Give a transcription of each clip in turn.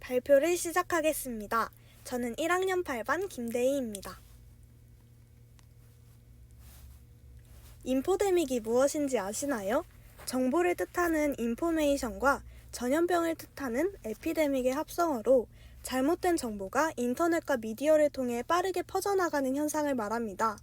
발표를 시작하겠습니다. 저는 1학년 8반 김대희입니다. 인포데믹이 무엇인지 아시나요? 정보를 뜻하는 인포메이션과 전염병을 뜻하는 에피데믹의 합성어로 잘못된 정보가 인터넷과 미디어를 통해 빠르게 퍼져나가는 현상을 말합니다.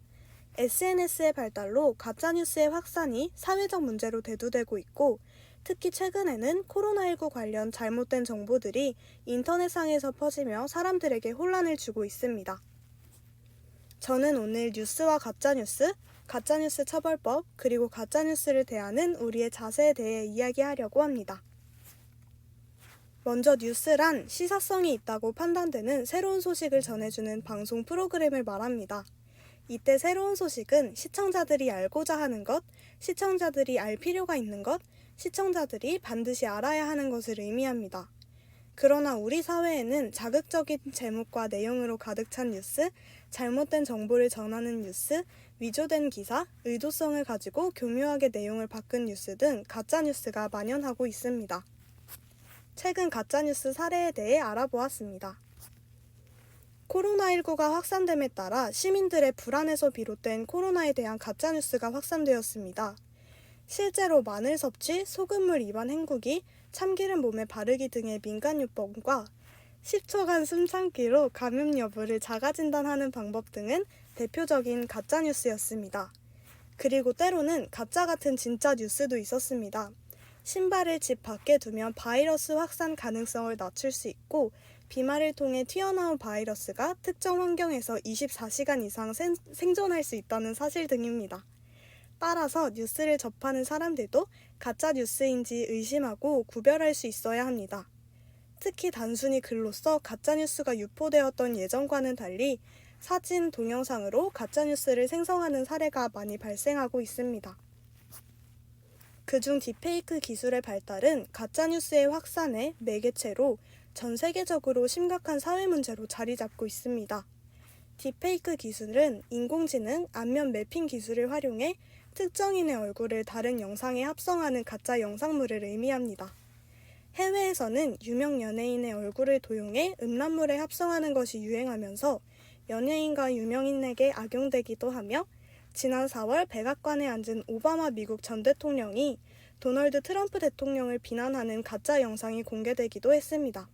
SNS의 발달로 가짜뉴스의 확산이 사회적 문제로 대두되고 있고 특히 최근에는 코로나19 관련 잘못된 정보들이 인터넷상에서 퍼지며 사람들에게 혼란을 주고 있습니다. 저는 오늘 뉴스와 가짜뉴스, 가짜뉴스 처벌법, 그리고 가짜뉴스를 대하는 우리의 자세에 대해 이야기하려고 합니다. 먼저 뉴스란 시사성이 있다고 판단되는 새로운 소식을 전해주는 방송 프로그램을 말합니다. 이때 새로운 소식은 시청자들이 알고자 하는 것, 시청자들이 알 필요가 있는 것, 시청자들이 반드시 알아야 하는 것을 의미합니다. 그러나 우리 사회에는 자극적인 제목과 내용으로 가득 찬 뉴스, 잘못된 정보를 전하는 뉴스, 위조된 기사, 의도성을 가지고 교묘하게 내용을 바꾼 뉴스 등 가짜 뉴스가 만연하고 있습니다. 최근 가짜 뉴스 사례에 대해 알아보았습니다. 코로나19가 확산됨에 따라 시민들의 불안에서 비롯된 코로나에 대한 가짜 뉴스가 확산되었습니다. 실제로 마늘 섭취, 소금물 입안 헹구기, 참기름 몸에 바르기 등의 민간요법과 10초간 숨 참기로 감염 여부를 자가 진단하는 방법 등은 대표적인 가짜 뉴스였습니다. 그리고 때로는 가짜 같은 진짜 뉴스도 있었습니다. 신발을 집 밖에 두면 바이러스 확산 가능성을 낮출 수 있고 비말을 통해 튀어나온 바이러스가 특정 환경에서 24시간 이상 생, 생존할 수 있다는 사실 등입니다. 따라서 뉴스를 접하는 사람들도 가짜 뉴스인지 의심하고 구별할 수 있어야 합니다. 특히 단순히 글로써 가짜 뉴스가 유포되었던 예전과는 달리 사진, 동영상으로 가짜 뉴스를 생성하는 사례가 많이 발생하고 있습니다. 그중 딥페이크 기술의 발달은 가짜 뉴스의 확산의 매개체로 전 세계적으로 심각한 사회 문제로 자리 잡고 있습니다. 딥페이크 기술은 인공지능 안면 매핑 기술을 활용해 특정인의 얼굴을 다른 영상에 합성하는 가짜 영상물을 의미합니다. 해외에서는 유명 연예인의 얼굴을 도용해 음란물에 합성하는 것이 유행하면서 연예인과 유명인에게 악용되기도 하며 지난 4월 백악관에 앉은 오바마 미국 전 대통령이 도널드 트럼프 대통령을 비난하는 가짜 영상이 공개되기도 했습니다.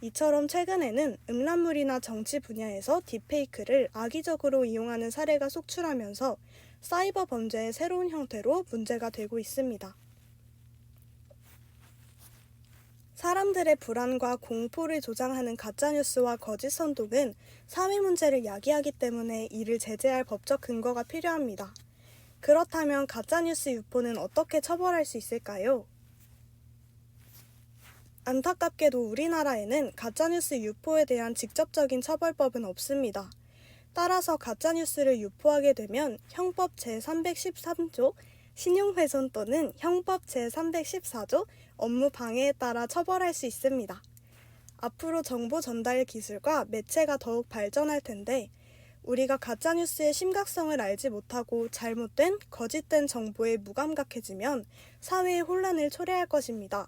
이처럼 최근에는 음란물이나 정치 분야에서 딥페이크를 악의적으로 이용하는 사례가 속출하면서 사이버 범죄의 새로운 형태로 문제가 되고 있습니다. 사람들의 불안과 공포를 조장하는 가짜뉴스와 거짓 선동은 사회 문제를 야기하기 때문에 이를 제재할 법적 근거가 필요합니다. 그렇다면 가짜뉴스 유포는 어떻게 처벌할 수 있을까요? 안타깝게도 우리나라에는 가짜뉴스 유포에 대한 직접적인 처벌법은 없습니다. 따라서 가짜뉴스를 유포하게 되면 형법 제313조 신용훼손 또는 형법 제314조 업무 방해에 따라 처벌할 수 있습니다. 앞으로 정보 전달 기술과 매체가 더욱 발전할 텐데 우리가 가짜뉴스의 심각성을 알지 못하고 잘못된 거짓된 정보에 무감각해지면 사회의 혼란을 초래할 것입니다.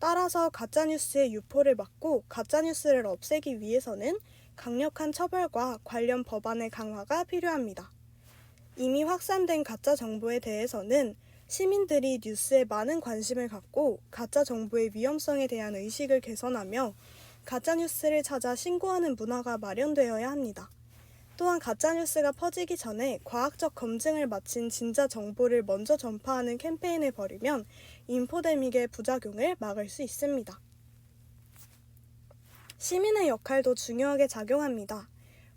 따라서 가짜뉴스의 유포를 막고 가짜뉴스를 없애기 위해서는 강력한 처벌과 관련 법안의 강화가 필요합니다. 이미 확산된 가짜 정보에 대해서는 시민들이 뉴스에 많은 관심을 갖고 가짜 정보의 위험성에 대한 의식을 개선하며 가짜뉴스를 찾아 신고하는 문화가 마련되어야 합니다. 또한 가짜뉴스가 퍼지기 전에 과학적 검증을 마친 진짜 정보를 먼저 전파하는 캠페인을 벌이면 인포데믹의 부작용을 막을 수 있습니다. 시민의 역할도 중요하게 작용합니다.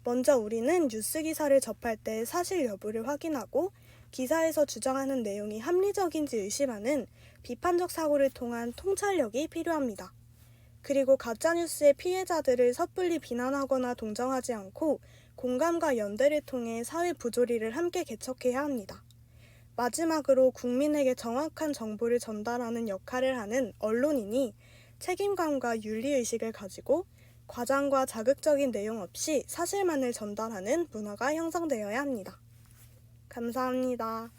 먼저 우리는 뉴스 기사를 접할 때 사실 여부를 확인하고 기사에서 주장하는 내용이 합리적인지 의심하는 비판적 사고를 통한 통찰력이 필요합니다. 그리고 가짜뉴스의 피해자들을 섣불리 비난하거나 동정하지 않고 공감과 연대를 통해 사회 부조리를 함께 개척해야 합니다. 마지막으로 국민에게 정확한 정보를 전달하는 역할을 하는 언론인이 책임감과 윤리의식을 가지고 과장과 자극적인 내용 없이 사실만을 전달하는 문화가 형성되어야 합니다. 감사합니다.